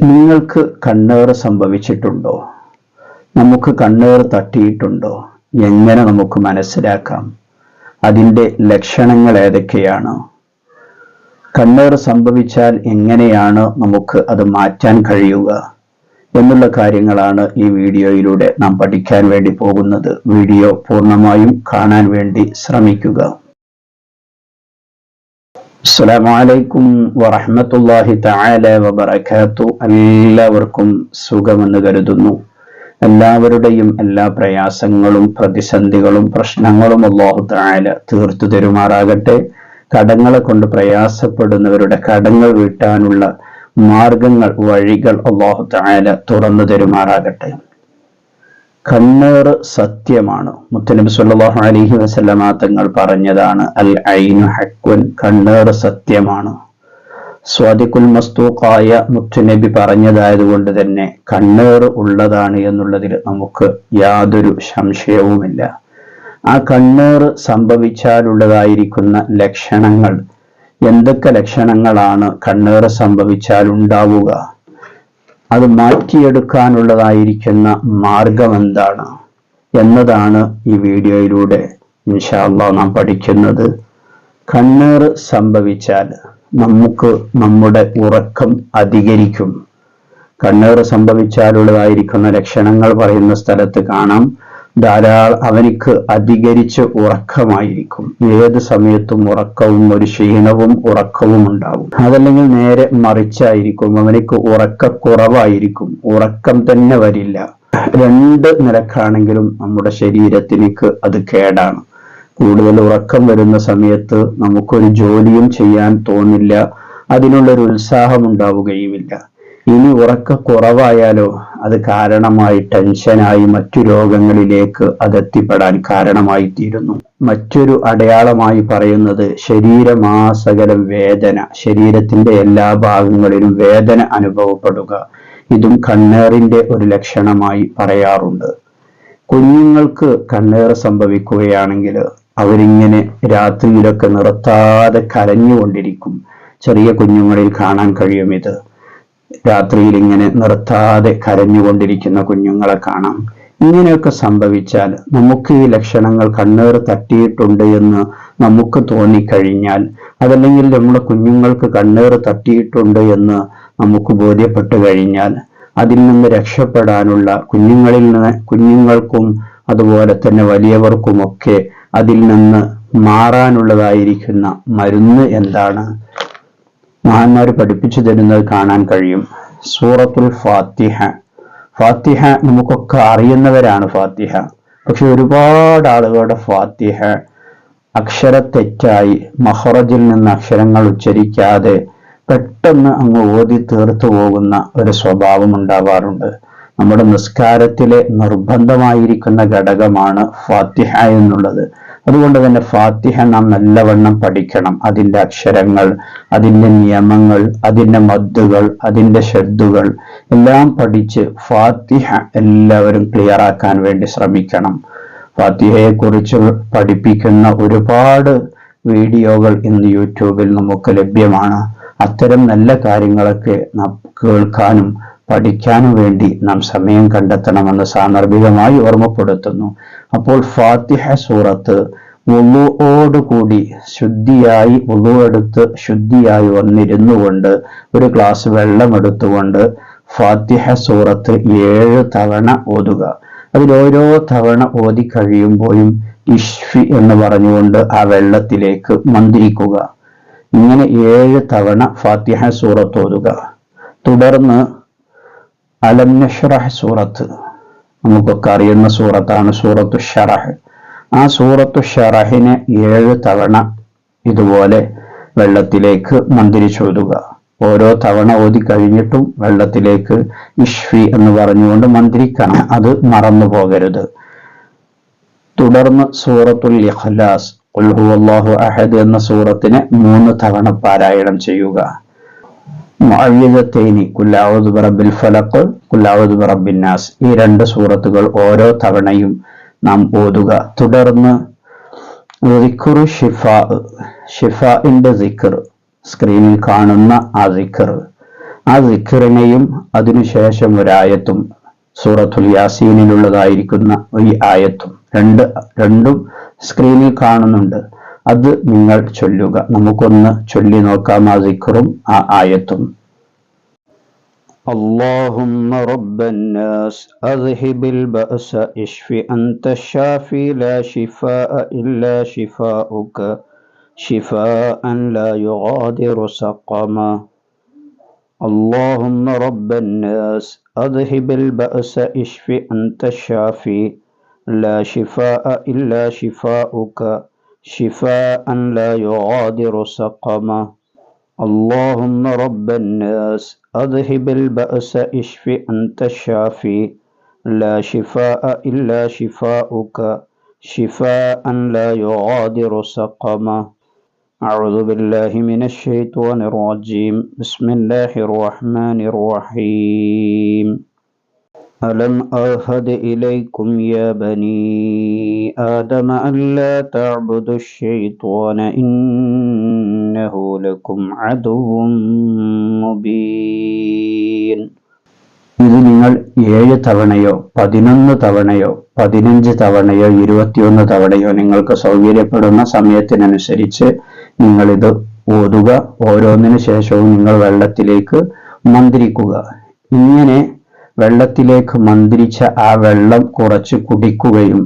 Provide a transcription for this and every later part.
നിങ്ങൾക്ക് കണ്ണേറ് സംഭവിച്ചിട്ടുണ്ടോ? നമുക്ക് കണ്ണേറ് തട്ടിയിട്ടുണ്ടോ? എങ്ങനെ നമുക്ക് മനസ്സിലാക്കാം? അതിന്റെ ലക്ഷണങ്ങൾ ഏതൊക്കെയാണ്? കണ്ണേറ് സംഭവിച്ചാൽ എങ്ങനെയാണ് നമുക്ക് അത് മാറ്റാൻ കഴിയുക എന്നുള്ള കാര്യങ്ങളാണ് ഈ വീഡിയോയിലൂടെ നാം പഠിക്കാൻ വേണ്ടി പോകുന്നത്. വീഡിയോ പൂർണമായും കാണാൻ വേണ്ടി ശ്രമിക്കുക. അസ്സലാമു അലൈക്കും വറഹ്മത്തുള്ളാഹി തആല വബറകാത്തു. എല്ലാവർക്കും സുഖമെന്ന് കരുതുന്നു. എല്ലാവരുടെയും എല്ലാ പ്രയാസങ്ങളും പ്രതിസന്ധികളും പ്രശ്നങ്ങളും അല്ലാഹു തആല തീർത്തു തരുമാറാകട്ടെ. കടങ്ങളെ കൊണ്ട് പ്രയാസപ്പെടുന്നവരുടെ കടങ്ങൾ വീട്ടാനുള്ള മാർഗങ്ങൾ വഴികൾ അല്ലാഹു തആല തുറന്നു തരുമാറാകട്ടെ. കണ്ണേറ് സത്യമാണ്. മുത്തനബി സല്ലാഹു അലൈഹി വസല്ലമ തങ്ങൾ പറഞ്ഞതാണ് അൽ ഐനു ഹക്കുൻ കണ്ണേറ് സത്യമാണ്. സ്വാദിഖുൽ മസ്തൂക്കായ മുത്തുനബി പറഞ്ഞതായതുകൊണ്ട് തന്നെ കണ്ണേറ് ഉള്ളതാണ് എന്നുള്ളതിൽ നമുക്ക് യാതൊരു സംശയവുമില്ല. ആ കണ്ണേറ് സംഭവിച്ചാലുള്ളതായിരിക്കുന്ന ലക്ഷണങ്ങൾ എന്തൊക്കെ ലക്ഷണങ്ങളാണ് കണ്ണേറ് സംഭവിച്ചാൽ ഉണ്ടാവുക അത് മാറ്റിയെടുക്കാനുള്ളതായിരിക്കുന്ന മാർഗം എന്താണ് എന്നതാണ് ഈ വീഡിയോയിലൂടെ ഇൻഷാല്ല നാം പഠിക്കുന്നത്. കണ്ണേറ് സംഭവിച്ചാൽ നമുക്ക് നമ്മുടെ ഉറക്കം അധികരിക്കും. കണ്ണേറ് സംഭവിച്ചാലുള്ളതായിരിക്കുന്ന ലക്ഷണങ്ങൾ പറയുന്ന സ്ഥലത്ത് കാണാം. ധാരാളം അവനിക്ക് അധികരിച്ച് ഉറക്കമായിരിക്കും. ഏത് സമയത്തും ഉറക്കവും ഒരു ക്ഷീണവും ഉറക്കവും ഉണ്ടാവും. അതല്ലെങ്കിൽ നേരെ മറിച്ചായിരിക്കും. അവനിക്ക് ഉറക്കക്കുറവായിരിക്കും. ഉറക്കം തന്നെ വരില്ല. രണ്ട് നിലക്കാണെങ്കിലും നമ്മുടെ ശരീരത്തിലേക്ക് അത് കേടാണ്. കൂടുതൽ ഉറക്കം വരുന്ന സമയത്ത് നമുക്കൊരു ജോലിയും ചെയ്യാൻ തോന്നില്ല. അതിനുള്ളൊരു ഉത്സാഹം ഉണ്ടാവുകയുമില്ല. ഇനി ഉറക്ക കുറവായാലോ അത് കാരണമായി ടെൻഷനായി മറ്റു രോഗങ്ങളിലേക്ക് അതെത്തിപ്പെടാൻ കാരണമായി തീരുന്നു മറ്റൊരു അടയാളമായി പറയുന്നത് ശരീരമാസകലം വേദന. ശരീരത്തിന്റെ എല്ലാ ഭാഗങ്ങളിലും വേദന അനുഭവപ്പെടുക. ഇതും കണ്ണേറിന്റെ ഒരു ലക്ഷണമായി പറയാറുണ്ട്. കുഞ്ഞുങ്ങൾക്ക് കണ്ണേറ് സംഭവിക്കുകയാണെങ്കിൽ അവരിങ്ങനെ രാത്രിയിലൊക്കെ നിർത്താതെ കരഞ്ഞുകൊണ്ടിരിക്കും. ചെറിയ കുഞ്ഞുങ്ങളിൽ കാണാൻ കഴിയും ഇത്. രാത്രിയിൽ ഇങ്ങനെ നിർത്താതെ കരഞ്ഞുകൊണ്ടിരിക്കുന്ന കുഞ്ഞുങ്ങളെ കാണാം. ഇങ്ങനെയൊക്കെ സംഭവിച്ചാൽ നമുക്ക് ഈ ലക്ഷണങ്ങൾ കണ്ണേർ തട്ടിയിട്ടുണ്ട് എന്ന് നമുക്ക് തോന്നിക്കഴിഞ്ഞാൽ അതല്ലെങ്കിൽ നമ്മുടെ കുഞ്ഞുങ്ങൾക്ക് കണ്ണേർ തട്ടിയിട്ടുണ്ട് എന്ന് നമുക്ക് ബോധ്യപ്പെട്ടു കഴിഞ്ഞാൽ അതിൽ നിന്ന് രക്ഷപ്പെടാനുള്ള കുഞ്ഞുങ്ങളിൽ നിന്ന് കുഞ്ഞുങ്ങൾക്കും അതുപോലെ തന്നെ വലിയവർക്കുമൊക്കെ അതിൽ നിന്ന് മാറാനുള്ളതായിരിക്കുന്ന മരുന്ന് എന്താണ്? മഹാന്മാർ പഠിപ്പിച്ചു തരുന്നത് കാണാൻ കഴിയും. സൂറത്തുൽ ഫാത്തിഹ. ഫാത്തിഹ നമുക്കൊക്കെ അറിയുന്നവരാണ് ഫാത്തിഹ. പക്ഷെ ഒരുപാട് ആളുകളുടെ ഫാത്തിഹ അക്ഷര തെറ്റായി മഹറജിൽ നിന്ന് അക്ഷരങ്ങൾ ഉച്ചരിക്കാതെ പെട്ടെന്ന് അങ്ങ് ഓതി തീർത്തു പോകുന്ന ഒരു സ്വഭാവം ഉണ്ടാവാറുണ്ട്. നമ്മുടെ നിസ്കാരത്തിലെ നിർബന്ധമായിരിക്കുന്ന ഘടകമാണ് ഫാത്തിഹ എന്നുള്ളത്. അതുകൊണ്ട് തന്നെ ഫാത്തിഹ നാം നല്ലവണ്ണം പഠിക്കണം. അതിന്റെ അക്ഷരങ്ങൾ അതിന്റെ നിയമങ്ങൾ അതിന്റെ മദ്ദുകൾ അതിന്റെ ഷെഡുകൾ എല്ലാം പഠിച്ച് ഫാത്തിഹ എല്ലാവരും ക്ലിയർ ആക്കാൻ വേണ്ടി ശ്രമിക്കണം. ഫാത്തിഹയെക്കുറിച്ച് പഠിപ്പിക്കുന്ന ഒരുപാട് വീഡിയോകൾ ഇന്ന് യൂട്യൂബിൽ നമുക്ക് ലഭ്യമാണ്. അത്തരം നല്ല കാര്യങ്ങളൊക്കെ കേൾക്കാനും പഠിക്കാനും വേണ്ടി നാം സമയം കണ്ടെത്തണമെന്ന് സാന്ദർഭികമായി ഓർമ്മപ്പെടുത്തുന്നു. അപ്പോൾ ഫാത്തിഹ സൂറത്ത് കൂടി ശുദ്ധിയായി ഉള്ളുവെടുത്ത് ശുദ്ധിയായി വന്നിരുന്നു കൊണ്ട് ഒരു ഗ്ലാസ് വെള്ളം എടുത്തുകൊണ്ട് ഫാത്തിഹ സൂറത്ത് ഏഴ് തവണ ഓതുക. അതിലോരോ തവണ ഓതി കഴിയുമ്പോഴും ഇഷ്ഫി എന്ന് പറഞ്ഞുകൊണ്ട് ആ വെള്ളത്തിലേക്ക് മന്ത്രിക്കുക. ഇങ്ങനെ ഏഴ് തവണ ഫാത്തിഹ സൂറത്ത് ഓതുക. തുടർന്ന് അലം സൂറത്ത്. നമുക്കൊക്കെ അറിയുന്ന സൂറത്താണ് സൂറത്തു ഷറഹ്. ആ സൂറത്തു ഷറഹിനെ ഏഴ് തവണ ഇതുപോലെ വെള്ളത്തിലേക്ക് മന്ത്രിച്ചോതുക ഓരോ തവണ ഓതി കഴിഞ്ഞിട്ടും വെള്ളത്തിലേക്ക് ഇഷ്ഫി എന്ന് പറഞ്ഞുകൊണ്ട് മന്ത്രിക്കണം. അത് മറന്നു പോകരുത്. തുടർന്ന് സൂറത്തുൽ ഇഖ്ലാസ് അള്ളാഹു അഹദ് എന്ന സൂറത്തിനെ മൂന്ന് തവണ പാരായണം ചെയ്യുക. ഫലഖ് നാസ് ഈ രണ്ട് സൂറത്തുകൾ ഓരോ തവണയും നാം ഓതുക. തുടർന്ന് ദിക്റു ഷിഫാ സ്ക്രീനിൽ കാണുന്ന ആ ദിക്ർ. ആ ദിഖറിനെയും അതിനുശേഷം ഒരായത്തും സൂറത്തുൽ യാസീനിലുള്ളതായിരിക്കുന്ന ഈ ആയത്തും രണ്ട് രണ്ടും സ്ക്രീനിൽ കാണുന്നുണ്ട്. അത് നിങ്ങൾ ചൊല്ലുക. നമുക്കൊന്ന് ചൊല്ലി നോക്കാം ആ ദിഖറും ആ ആയത്തും. اللهم رب الناس أذهب البأس اشف أنت الشافي لا شفاء إلا شفاؤك. شفاء لا يغادر سقما. اللهم رب الناس أذهب البأس اشف أنت الشافي لا شفاء إلا شفاؤك. شفاء لا يغادر سقما. اللهم رب الناس أذهب البأس اشف أنت الشافي. لا شفاء إلا شفاؤك شفاء لا يغادر سقما. أعوذ بالله من الشيطان الرجيم. بسم الله الرحمن الرحيم. ألم أعهد إليكم يا بني آدم ألا تعبدوا الشيطان إنه لكم عدو مبين ഇത് നിങ്ങൾ ഏഴ് തവണയോ പതിനൊന്ന് തവണയോ പതിനഞ്ച് തവണയോ ഇരുപത്തിയൊന്ന് തവണയോ നിങ്ങൾക്ക് സൗകര്യപ്പെടുന്ന സമയത്തിനനുസരിച്ച് നിങ്ങൾ ഇത് ഓതുക ഓരോന്നിനു ശേഷവും നിങ്ങൾ വെള്ളത്തിലേക്ക് മന്ത്രിക്കുക ഇങ്ങനെ വെള്ളത്തിലേക്ക് മന്ത്രിച്ച ആ വെള്ളം കുറച്ച് കുടിക്കുകയും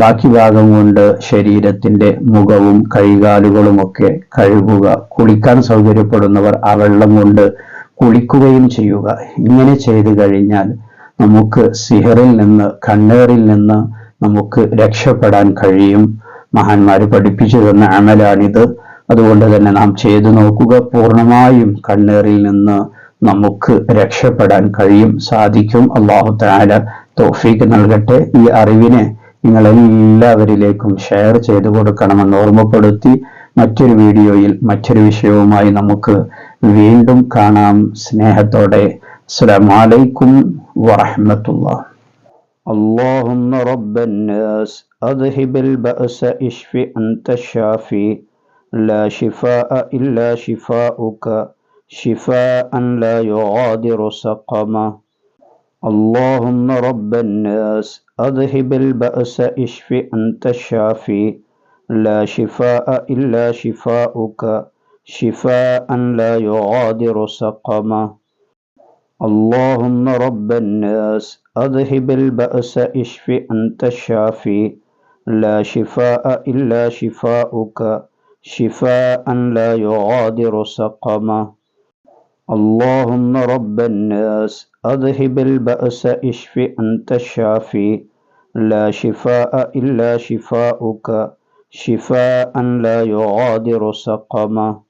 ബാക്കി ഭാഗം കൊണ്ട് ശരീരത്തിന്റെ മുഖവും കൈകാലുകളുമൊക്കെ കഴുകുക. കുളിക്കാൻ സൗകര്യപ്പെടുന്നവർ ആ വെള്ളം കൊണ്ട് കുളിക്കുകയും ചെയ്യുക. ഇങ്ങനെ ചെയ്തു കഴിഞ്ഞാൽ നമുക്ക് സിഹറിൽ നിന്ന് കണ്ണേറിൽ നിന്ന് നമുക്ക് രക്ഷപ്പെടാൻ കഴിയും. മഹാന്മാർ പഠിപ്പിച്ചു തന്ന അമലാണിത്. അതുകൊണ്ട് തന്നെ നാം ചെയ്തു നോക്കുക. പൂർണമായും കണ്ണേറിൽ നിന്ന് നമുക്ക് രക്ഷപ്പെടാൻ കഴിയും. സാധിക്കും. അള്ളാഹു താല തോഫീക്ക് നൽകട്ടെ. ഈ അറിവിനെ നിങ്ങൾ എല്ലാവരിലേക്കും ഷെയർ ചെയ്തു കൊടുക്കണമെന്ന് ഓർമ്മപ്പെടുത്തി മറ്റൊരു വീഡിയോയിൽ മറ്റൊരു വിഷയവുമായി നമുക്ക് വീണ്ടും കാണാം സ്നേഹത്തോടെ അസ്സലാമലൈക്കും വറഹമത്തുള്ള اللهم رب الناس أذهب البأس اشف أنت الشافي لا شفاء إلا شفاؤك شفاء لا يغادر سقما اللهم رب الناس أذهب البأس اشف أنت الشافي لا شفاء إلا شفاؤك شفاء لا يغادر سقما. اللهم رب الناس أذهب البأس اشف أنت الشافي لا شفاء إلا شفاؤك شفاء لا يغادر سقما. اللهم رب الناس أذهب البأس اشف أنت الشافي لا شفاء إلا شفاؤك. شفاء لا يغادر سقما.